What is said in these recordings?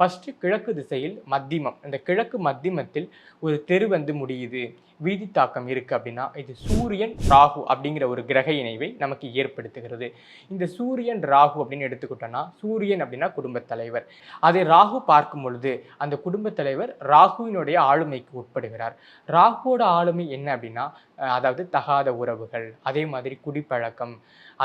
First கிழக்கு திசையில் மத்தியமம் இந்த கிழக்கு மத்தியமத்தில் ஒரு தெரு வந்து முடியுது. வீதி தாக்கம் இருக்குது அப்படின்னா இது சூரியன் ராகு அப்படிங்கிற ஒரு கிரக இணைவை நமக்கு ஏற்படுத்துகிறது. இந்த சூரியன் ராகு அப்படின்னு எடுத்துக்கிட்டோம்னா சூரியன் அப்படின்னா குடும்பத் தலைவர். அதை ராகு பார்க்கும் பொழுது அந்த குடும்பத் தலைவர் ராகுவினுடைய ஆளுமைக்கு உட்படுகிறார். ராகுவோட ஆளுமை என்ன அப்படின்னா அதாவது தகாத உறவுகள் அதே மாதிரி குடிப்பழக்கம்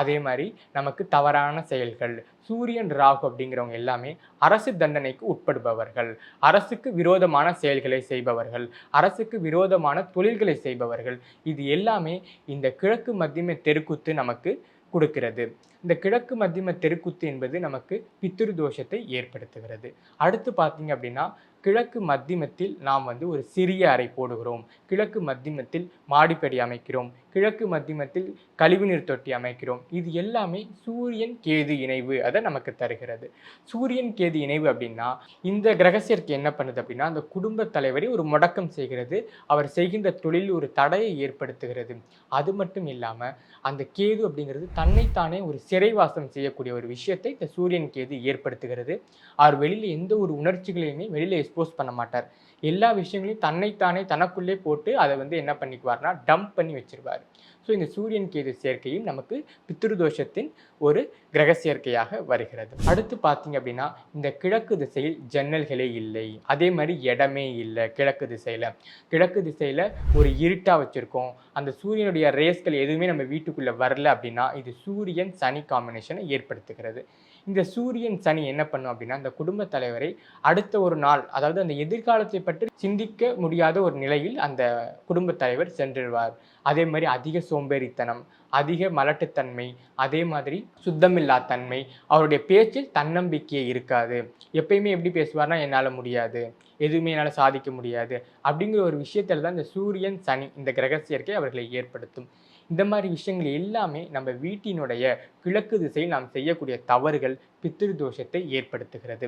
அதே மாதிரி நமக்கு தவறான செயல்கள் சூரியன் ராகு அப்படிங்கிறவங்க எல்லாமே அரசு தண்டனைக்கு உட்படுபவர்கள். அரசுக்கு விரோதமான செயல்களை செய்பவர்கள். அரசுக்கு விரோதமான தொழில்களை செய்பவர்கள். இது எல்லாமே இந்த கிழக்கு மத்தியம தெருக்குத்து நமக்கு கொடுக்கிறது. இந்த கிழக்கு மத்தியம தெருக்குத்து என்பது நமக்கு பித்திரு தோஷத்தை ஏற்படுத்துகிறது. அடுத்து பார்த்தீங்க அப்படின்னா கிழக்கு மத்தியமத்தில் நாம் வந்து ஒரு சிறிய அறை போடுகிறோம். கிழக்கு மத்தியமத்தில் மாடிப்படி அமைக்கிறோம். கிழக்கு மத்தியமத்தில் கழிவுநீர் தொட்டி அமைக்கிறோம். இது எல்லாமே சூரியன் கேது இணைவு அதை நமக்கு தருகிறது. சூரியன் கேது இணைவு அப்படின்னா இந்த கிரகசியருக்கு என்ன பண்ணுது அப்படின்னா அந்த குடும்ப தலைவரை ஒரு முடக்கம் செய்கிறது. அவர் செய்கின்ற தொழில் ஒரு தடையை ஏற்படுத்துகிறது. அது மட்டும் இல்லாமல் அந்த கேது அப்படிங்கிறது தன்னைத்தானே ஒரு சிறைவாசம் செய்யக்கூடிய ஒரு விஷயத்தை இந்த சூரியன் கேது ஏற்படுத்துகிறது. அவர் வெளியில் எந்த ஒரு உணர்ச்சிகளையுமே வெளியில் எக்ஸ்போஸ் பண்ண மாட்டார். எல்லா விஷயங்களையும் தன்னைத்தானே தனக்குள்ளே போட்டு அதை வந்து என்ன பண்ணிக்குவார்னா டம்ப் பண்ணி வச்சிருவார். ஸோ இந்த சூரியன் கேது சேர்க்கையும் நமக்கு பித்ருதோஷத்தின் ஒரு கிரக சேர்க்கையாக வருகிறது. அடுத்து பார்த்தீங்க அப்படின்னா இந்த கிழக்கு திசையில் ஜன்னல்களே இல்லை. அதே மாதிரி இடமே இல்லை கிழக்கு திசையில். கிழக்கு திசையில் ஒரு இருட்டாக வச்சுருக்கோம். அந்த சூரியனுடைய ரேஸ்கள் எதுவுமே நம்ம வீட்டுக்குள்ளே வரல அப்படின்னா இது சூரியன் சனி காம்பினேஷனை ஏற்படுத்துகிறது. இந்த சூரியன் சனி என்ன பண்ணும் அப்படின்னா அந்த குடும்ப தலைவரை அடுத்த ஒரு நாள் அதாவது அதாவது அந்த எதிர்காலத்தை பற்றி சிந்திக்க முடியாத ஒரு நிலையில் அந்த குடும்ப தலைவர் சென்றிருவார். அதே மாதிரி அதிக சோம்பேறித்தனம் அதிக மலட்டுத்தன்மை அதே மாதிரி சுத்தமில்லா தன்மை அவருடைய பேச்சில் தன்னம்பிக்கையே இருக்காது. எப்பயுமே எப்படி பேசுவார்னா என்னால் முடியாது. எதுவுமே என்னால் சாதிக்க முடியாது. அப்படிங்கிற ஒரு விஷயத்தில் தான் இந்த சூரியன் சனி இந்த கிரக சேர்க்கை அவர்களை ஏற்படுத்தும். இந்த மாதிரி விஷயங்கள் எல்லாமே நம்ம வீட்டினுடைய கிழக்கு திசையில் நாம் செய்யக்கூடிய தவறுகள் பித்திரு தோஷத்தை ஏற்படுத்துகிறது.